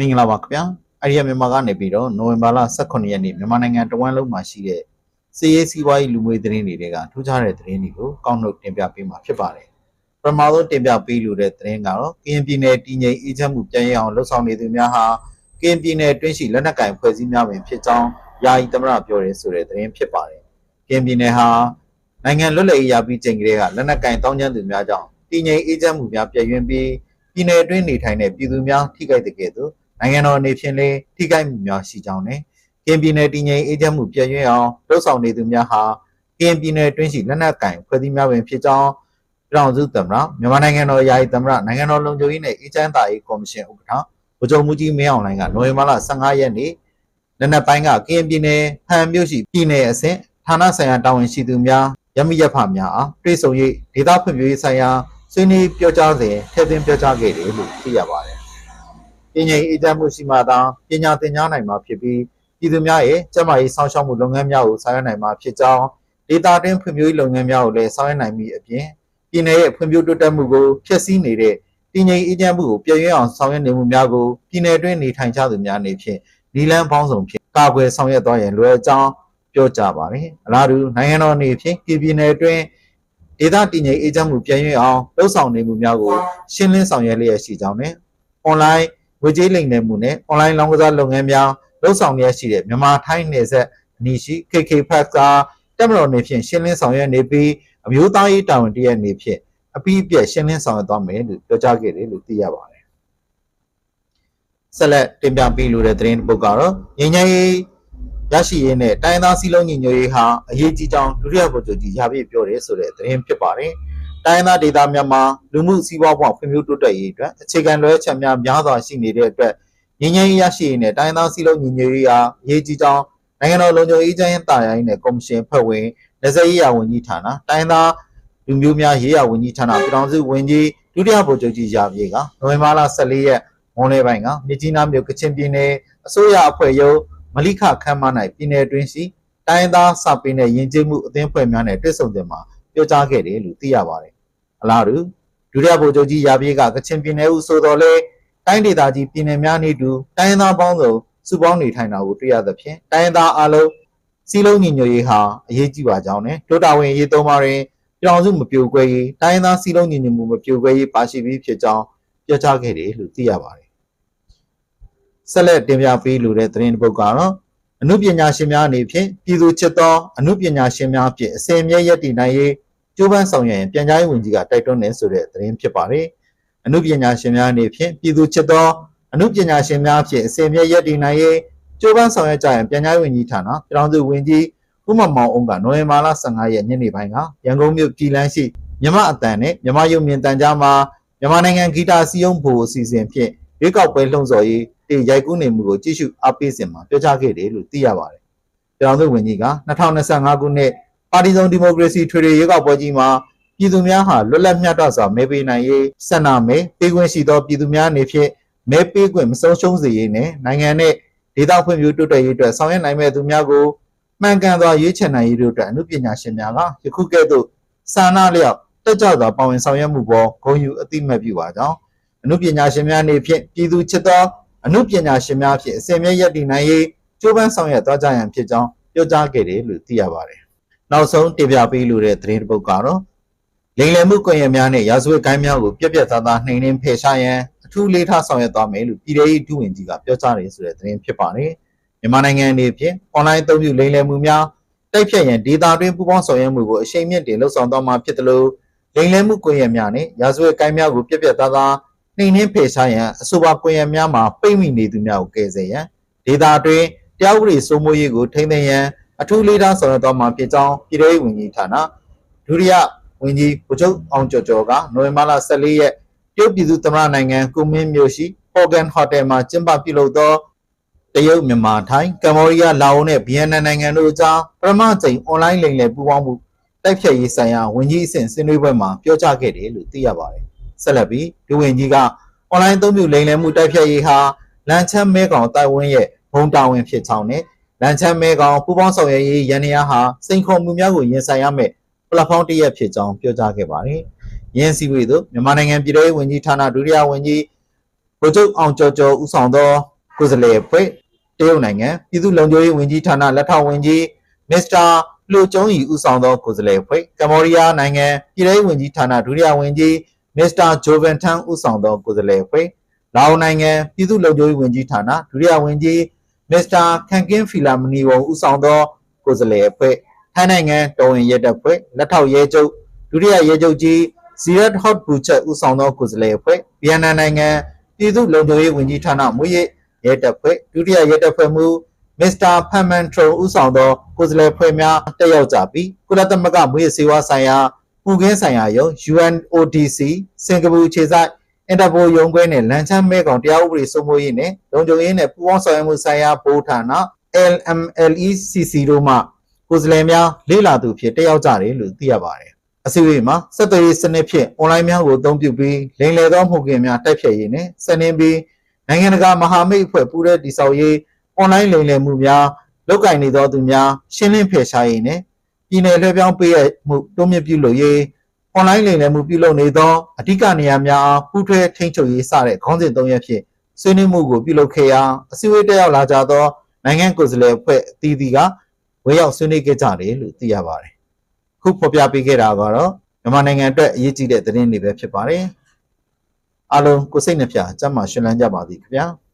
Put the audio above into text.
မင်္ဂလာပါခင်ဗျာအရိယာမြန်မာကနေပြီးတော့နိုဝင်ဘာလ18ရက်နေ့မြန်မာနိုင်ငံတဝန်းလုံးမှာရှိတဲ့စီရေးစီးပွားရေးလူမှုရေးသတင်းတွေကထူးခြားတဲ့သတင်းတွေကိုကောက်နှုတ်တင်ပြပေးမှာဖြစ်ပါတယ်ပထမဆုံးတင်ပြပေးလိုတဲ့သတင်းကတော့ကရင်ပြည်နယ်တည်ငြိမ်အေးချမ်းမှုပြန်ရအောင်လှုပ်ဆောင်နေသူများဟာကရင်ပြည်နယ်တွင်းရှိလက်နက်ကင်ဖွဲ့စည်းများပင်ဖြစ်ကြောင်းယာယီသမရပြောရဲဆိုတဲ့သတင်းဖြစ်ပါတယ်ကရင်ပြည်နယ်ဟာနိုင်ငံလွတ်လပ်ရေးရပြီးချိန်ကလေးကလက်နက်ကင်တောင်းကျမ်းသူများကြောင့်တည်ငြိမ်အေးချမ်းမှုများပြည့်ရွံ့ပြီးပြည်နယ်တွင်းနေထိုင်တဲ့ပြည်သူများထိခိုက်တဲ့ကဲ့သို့ နိုင်ငံတော်အနေဖြင့်လည်းထိခိုက်မှုများရှိကြောင်းနဲ့ကင်ပြည်နယ်တည်ငြိမ်အေးချမ်းမှုပြည့်ရွံ့အောင်လှုပ်ဆောင်နေသူများဟာကင်ပြည်နယ်တွင်းရှိလက်နက်ကင်ဖွဲ့စည်းများပင်ဖြစ်ကြောင်းပြည်အောင်စုသမ္မတမြန်မာနိုင်ငံတော်ယာယီသမ္မတနိုင်ငံတော်လုံခြုံရေးနဲ့အေးချမ်းသာရေးကော်မရှင်ဥက္ကဋ္ဌဗိုလ်ချုပ်မှုကြီးမင်းအောင်လှိုင်ကနိုဝင်ဘာလ15ရက်နေ့လက်နက်ပိုင်းကကင်ပြည်နယ်ဟန်မြို့ရှိပြည်နယ်အဆင့်ဌာနဆိုင်ရာတာဝန်ရှိသူများရမရဖများအားတွေ့ဆုံ၍ဒေသဖွံ့ဖြိုးရေးဆိုင်ရာဆွေးနွေးပြောကြားစဉ်ထည့်သွင်းပြောကြားခဲ့တယ်လို့သိရပါတယ် ပညာရေးအကြံမှုရှိမှသာပညာသင်ကြားနိုင်မှာဖြစ်ပြီးပြည်သူများရဲ့ကျန်းမာရေးစောင့်ရှောက်မှုလုပ်ငန်းများကိုဆောင်ရွက်နိုင်မှာဖြစ်ကြောင်းဒေတာတွင်းဖွံ့ဖြိုးရေးလုပ်ငန်းများကိုလည်းဆောင်ရွက်နိုင်ပြီးအပြင်ပြည်내ရဲ့ဖွံ့ဖြိုးတိုးတက်မှုကိုဖျက်ဆီးနေတဲ့ပညာရေးအကြံမှုကိုပြည့်ရင်းအောင်ဆောင်ရွက်နေမှုများကိုပြည်내တွင်းနေထိုင်ကြသူများအနေဖြင့်နီလန်းပေါင်းစုံဖြင့်ကာကွယ်ဆောင်ရွက်သွားရန်လွယ်အကြောင်းပြောကြားပါတယ်အလားတူနိုင်ငံတော်အနေဖြင့်ပြည်내တွင်းဒေသတည်ငြိမ်အေးချမ်းမှုပြည့်ရင်းအောင်လှုပ်ဆောင်နေမှုများကိုရှင်းလင်းဆောင်ရွက်လျက်ရှိကြောင်းနဲ့ online ငွေကြေးလိမ်လည်မှုနဲ့ online လောင်းကစားလုပ်ငန်းများလှုပ်ဆောင်ရရှိတဲ့မြန်မာထိုင်းနယ်စပ်အနီးရှိ KK Pack ကတက်မတော်နေဖြင့်ရှင်းလင်းဆောင်ရွက်နေပြီးအမျိုးသားရေးတာဝန်တရက်နေဖြင့်အပိအပြက်ရှင်းလင်းဆောင်ရွက်သွားမယ်လို့ပြောကြားခဲ့တယ်လို့သိရပါတယ်။ဆက်လက်တင်ပြပေးလိုတဲ့သတင်းတစ်ပုဒ်ကတော့ငញ្ញရေးရရှိရေးနဲ့တိုင်းသားစည်းလုံးညီညွတ်ရေးဟာအရေးကြီးကြောင်းဒုတိယဗိုလ်ချုပ်ကြီးရပြည့်ပြောတယ်ဆိုတဲ့သတင်းဖြစ်ပါတယ်။ တိုင်းသားဒေသများမှာလူမှုစီးပွားဘဝဖွံ့ဖြိုးတိုးတက်ရေးအတွက်အခြေခံလွှဲချက်များများစွာရှိနေတဲ့အတွက်ငញ្ញရေးရရှိရေးနဲ့တိုင်းသားစည်းလုံးညီညွတ်ရေးအားအရေးကြီးကြောင်းနိုင်ငံတော်လုံခြုံရေးချမ်းတာရိုင်းနဲ့ကော်မရှင်ဖွဲ့ဝင်လက်စရေးရာဝန်ကြီးဌာနတိုင်းသားလူမျိုးများရေးရာဝန်ကြီးဌာနပြည်ထောင်စုဝန်ကြီးဒုတိယဗိုလ်ချုပ်ကြီးရာပြေကနိုဝင်ဘာလ14ရက်မွန်လယ်ပိုင်းကမြကြီးနားမြို့ကချင်ပြည်နယ်အစိုးရအဖွဲ့ရုံးမလိခခမ်းမ၌ပြည်နယ်တွင်းရှိတိုင်းသားစပင်းတဲ့ယဉ်ကျေးမှုအသင်းဖွဲ့များနဲ့တွေ့ဆုံတဲ့မှာပြောကြားခဲ့တယ်လို့သိရပါတယ် အလားတူဒုတိယဗိုလ်ချုပ်ကြီးရာပြေးကကချင်ပြည်နယ်ဦးဆိုတော်လဲတိုင်းဒေသကြီးပြည်နယ်များနေတူတိုင်းရင်းသားပေါင်းစုံစုပေါင်းနေထိုင်တာကိုတွေ့ရသဖြင့်တိုင်းရင်းသားအလုံးစီလုံးညီညွတ်ရေးဟာအရေးကြီးပါကြောင်းနဲ့ဒုတာဝန်ရေးသုံးပါးတွင်ပြောင်စုမပြိုကွဲရေးတိုင်းရင်းသားစီလုံးညီညွတ်မှုမပြိုကွဲရေးပါရှိပြီးဖြစ်ကြောင်းပြောကြားခဲ့တယ်လို့သိရပါတယ်ဆက်လက်တင်ပြပေးလိုတဲ့သတင်းတစ်ပုဒ်ကတော့အမှုပညာရှင်များအနေဖြင့်ပြည်သူချစ်သောအမှုပညာရှင်များဖြင့်အစင်မြဲရည်တည်နိုင်ရေး ကျိုးပန်းဆောင်ရွက်ရင်ပြန်ကြားရေးဝန်ကြီးကတိုက်တွန်းတယ်ဆိုတဲ့သတင်းဖြစ်ပါတယ်။အမှုပညာရှင်များအနေဖြင့်ပြည်သူချစ်သောအမှုပညာရှင်များဖြင့်အစီအမြဲရည်တည်နိုင်ရေးကျိုးပန်းဆောင်ရွက်ကြရင်ပြန်ကြားရေးဝန်ကြီးဌာနပြည်ထောင်စုဝန်ကြီးဦးမမောင်အောင်ကနိုဝင်ဘာလ15ရက်ညနေပိုင်းကရန်ကုန်မြို့ပြည်လန်းရှိမြမအတန်နဲ့မြမရုံမြင့်တန်ကြားမှာမြန်မာနိုင်ငံဂီတာစီယုံဘူအစီအစဉ်ဖြင့်ရွေးကောက်ပွဲလှုံ့ဆော်ရေးတေရိုက်ကူးနေမှုကိုကြည့်ရှုအားပေးစဉ်မှာပြောကြားခဲ့တယ်လို့သိရပါတယ်။ပြည်ထောင်စုဝန်ကြီးက2025ခုနှစ် ပါတီစုံဒီမိုကရေစီထွေထွေရွေးကောက်ပွဲကြီးမှာပြည်သူများဟာလွတ်လပ်မျှတစွာမဲပေးနိုင်ရေးဆန္ဒမဲပေးခွင့်ရှိသောပြည်သူများအနေဖြင့်မဲပေးခွင့်မဆုံးရှုံးစေရေးနဲ့နိုင်ငံနဲ့ဒေသဖွံ့ဖြိုးတိုးတက်ရေးအတွက်ဆောင်ရွက်နိုင်မဲ့သူများကိုမှန်ကန်စွာရွေးချယ်နိုင်ရေးတို့အတွက်အမှုပညာရှင်များကယခုကဲ့သို့စာနာလျောက်တက်ကြွစွာပါဝင်ဆောင်ရွက်မှုပေါ်ဂုဏ်ယူအသိမှတ်ပြုပါကြောင်းအမှုပညာရှင်များအနေဖြင့်ပြည်သူချစ်သောအမှုပညာရှင်များဖြင့်အစဉ်မြဲရည်တည်နိုင်ရေးကြိုးပမ်းဆောင်ရွက်သွားကြရန်ဖြစ်ကြောင်းပြောကြားခဲ့တယ်လို့သိရပါတယ်။ နောက်ဆုံးတင်ပြပေးလိုတဲ့သတင်းတစ်ပုဒ်ကတော့လိမ်လည်မှုကွန်ရက်များနဲ့ရာဇဝတ်ကိုင်းများကိုပြက်ပြက်သားသားနှိမ်နှင်းဖယ်ရှားရန်အထူးလေးထားဆောင်ရွက်သွားမယ်လို့ပြည်ထောင်စုဒုဝန်ကြီးကပြောကြားတယ်ဆိုတဲ့သတင်းဖြစ်ပါတယ်။မြန်မာနိုင်ငံအနေဖြင့် online အသုံးပြုလိမ်လည်မှုများတိုက်ဖြတ်ရန်ဒေတာတွင်းပူးပေါင်းဆောင်ရွက်မှုကိုအရှိန်မြင့်တင်လှုပ်ဆောင်သွားမှာဖြစ်တယ်လို့လိမ်လည်မှုကွန်ရက်များနဲ့ရာဇဝတ်ကိုင်းများကိုပြက်ပြက်သားသားနှိမ်နှင်းဖယ်ရှားရန်အဆိုပါကွန်ရက်များမှာပိတ်မိနေသူများကိုကယ်ဆယ်ရန်ဒေတာတွင်းတရားဥပဒေစိုးမိုးရေးကိုထိန်းသိမ်းရန် အထူးလေးထားဆောင်ရွက်သွားမှာဖြစ်ကြောင်းပြည်ထောင်စုဝန်ကြီးဌာနဒုတိယဝန်ကြီးဗိုလ်ချုပ်အောင်ကျော်ကျော်ကနိုဝင်ဘာလ14ရက်တရုတ်ပြည်သူ့သမ္မတနိုင်ငံကုမင်းမြို့ရှိ Hogan Hotel မှာကျင်းပပြုလုပ်သောတရုတ်မြန်မာထိုင်းကမ္ဘောဒီးယားလာအိုနဲ့ဗီယက်နမ်နိုင်ငံတို့အကြားပထမကြိမ် online လိမ်လည်ပူးပေါင်းမှုတိုက်ဖြတ်ရေးဆိုင်ရာဝန်ကြီးအဆင့်ဆွေးနွေးပွဲမှာပြောကြားခဲ့တယ်လို့သိရပါတယ်။ဆက်လက်ပြီးဒုဝန်ကြီးက online အသုံးပြုလိမ်လည်မှုတိုက်ဖြတ်ရေးဟာလန်ချမ်းမဲကောင်တိုင်ဝန်းရဲ့ဘုံတာဝန်ဖြစ်ကြောင်းနဲ့ လန်ချမ်းမဲကောင်ပူးပေါင်းဆောင်ရွက်ရေးရန်နေရဟာစိန်ခေါ်မှုများကိုရင်ဆိုင်ရမယ့်ပလက်ဖောင်းတစ်ရပ်ဖြစ်ကြောင်းပြောကြားခဲ့ပါတယ်။ယင်းစည်းဝေးသို့မြန်မာနိုင်ငံပြည်ထောင်စုဝန်ကြီးဌာနဒုတိယဝန်ကြီးဗိုလ်ချုပ်အောင်ကျော်ကျော်ဦးဆောင်သောကိုယ်စားလှယ်အဖွဲ့တရုတ်နိုင်ငံပြည်သူ့လုံခြုံရေးဝန်ကြီးဌာနလက်ထောက်ဝန်ကြီးမစ္စတာလှိုကျုံးရီဦးဆောင်သောကိုယ်စားလှယ်အဖွဲ့ကမ္ဘောဒီးယားနိုင်ငံပြည်ထောင်ဝန်ကြီးဌာနဒုတိယဝန်ကြီးမစ္စတာဂျိုဗန်ထန်ဦးဆောင်သောကိုယ်စားလှယ်အဖွဲ့လာအိုနိုင်ငံပြည်သူ့လုံခြုံရေးဝန်ကြီးဌာနဒုတိယဝန်ကြီး မစ္စတာခန်ကင်းဖီလာမနီဝုံဦးဆောင်သောကိုယ်စားလှယ်အဖွဲ့ထိုင်းနိုင်ငံတော်ဝင်ရဲတပ်ဖွဲ့လက်ထောက်ရဲချုပ်ဒုတိယရဲချုပ်ကြီးဇီရတ်ဟော့ဘူချက်ဦးဆောင်သောကိုယ်စားလှယ်အဖွဲ့ဗီယက်နမ်နိုင်ငံပြည်သူ့လုံခြုံရေးဝန်ကြီးဌာနမွေးရဲရဲတပ်ဖွဲ့ဒုတိယရဲတပ်ဖွဲ့မှူးမစ္စတာဖန်မန်ထရုံဦးဆောင်သောကိုယ်စားလှယ်ဖွဲ့များတက်ရောက်ကြပြီးကုလသမဂ္ဂမွေးရဲစေဝါဆိုင်ရာပူကင်းဆိုင်ရာယုံ UNODC စင်ကာပူခြေဆိုင် အင်တာပိုရုံးခွဲနဲ့လန်ချမ်းမဲကောင်တရားဥပဒေစိုးမိုးရေးနဲ့လုံခြုံရေးနဲ့ပူးပေါင်းဆောင်ရွက်မှုဆိုင်ရာဘိုးဌာန LMLECC တို့မှကိုယ်စားလှယ်များလေ့လာသူဖြစ်တက်ရောက်ကြတယ်လို့သိရပါတယ်။အစည်းအဝေးမှာစက်သွေးရေးစနစ်ဖြင့်အွန်လိုင်းများကိုအသုံးပြုပြီးလိမ်လည်သောမှုခင်းများတိုက်ဖျက်ရေးနဲ့စနင်းပြီးနိုင်ငံတကာမဟာမိတ်အဖွဲ့ပူးရဲတိစောက်ရေးအွန်လိုင်းလိမ်လည်မှုများလုပ်ကင်နေသောသူများရှင်းလင်းဖယ်ရှားရေးနဲ့ပြည်내လွှဲပြောင်းပေးရမှုတိုးမြင့်ပြုလုပ်ရေး အွန်လိုင်းလိမ်လည်မှုပြုလုပ်နေသောအဓိကနေရာများအားပူးထွဲထိန်းချုပ်ရေးစတဲ့ခေါင်းစဉ်၃ရပ်ဖြင့်ဆွေးနွေးမှုကိုပြုလုပ်ခဲ့ရာအစည်းအဝေးတက်ရောက်လာကြသောနိုင်ငံကိုယ်စားလှယ်အဖွဲ့အသီးသီးကဝေရောက်ဆွေးနွေးခဲ့ကြတယ်လို့သိရပါတယ်။ခုဖော်ပြပေးခဲ့တာကတော့မြန်မာနိုင်ငံအတွက်အရေးကြီးတဲ့သတင်းတွေပဲဖြစ်ပါတယ်။အားလုံးကိုယ်စိတ်နှပြကျမ်းမာရှင်လန်းကြပါသည်ခင်ဗျာ။